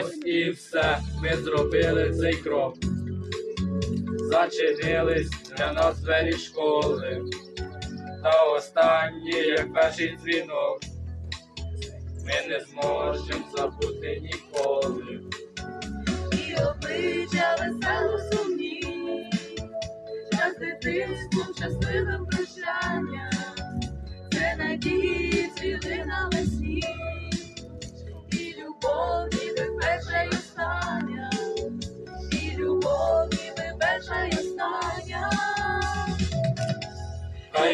Ось і все, ми зробили цей крок. Зачинились для нас двері школи. Та останній, як перший дзвінок, ми не зможемо забути ніколи. і обличчя весело сумні, час дитинством щасливим прощання, це надії цвіли навесні, і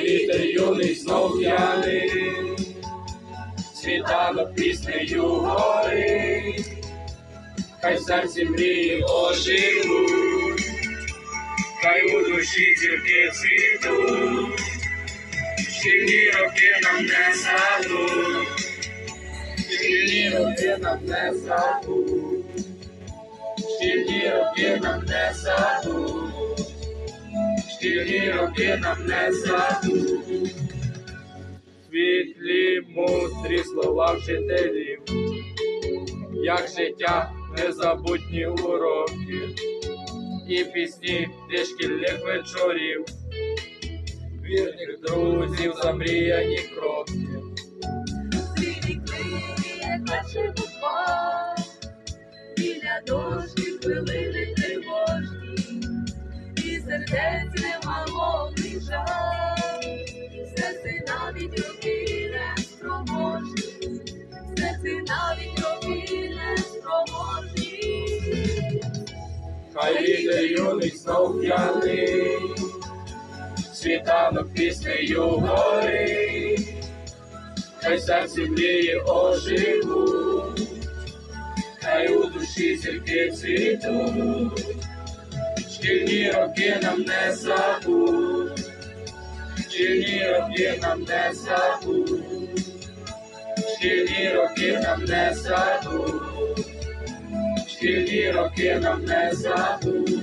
вітер юний знов п'яний, світанок піснею горить, хай серці мрії оживуть, хай у душі зірки цвітуть, шкільні роки нам не забудь, шкільні роки нам не забудь, шкільні роки нам не забудь. Шкільні роки нам не забудь. Світлі, мудрі слова вчителів, як життя незабутні уроки, і пісні зі шкільних вечорів, вірних друзів, замріяні кроки. Сині книги, як перший буквар, біля дошки серце навіть роки не спроможні. Хай вітер юний знов п'яний, світанок піснею горить, хай серці мрії оживуть, хай у душі зірки цвітуть, шкільні роки нам не забудь, шкільні роки нам не забудь, шкільні роки нам не забудь. Шкільні роки нам не забудь.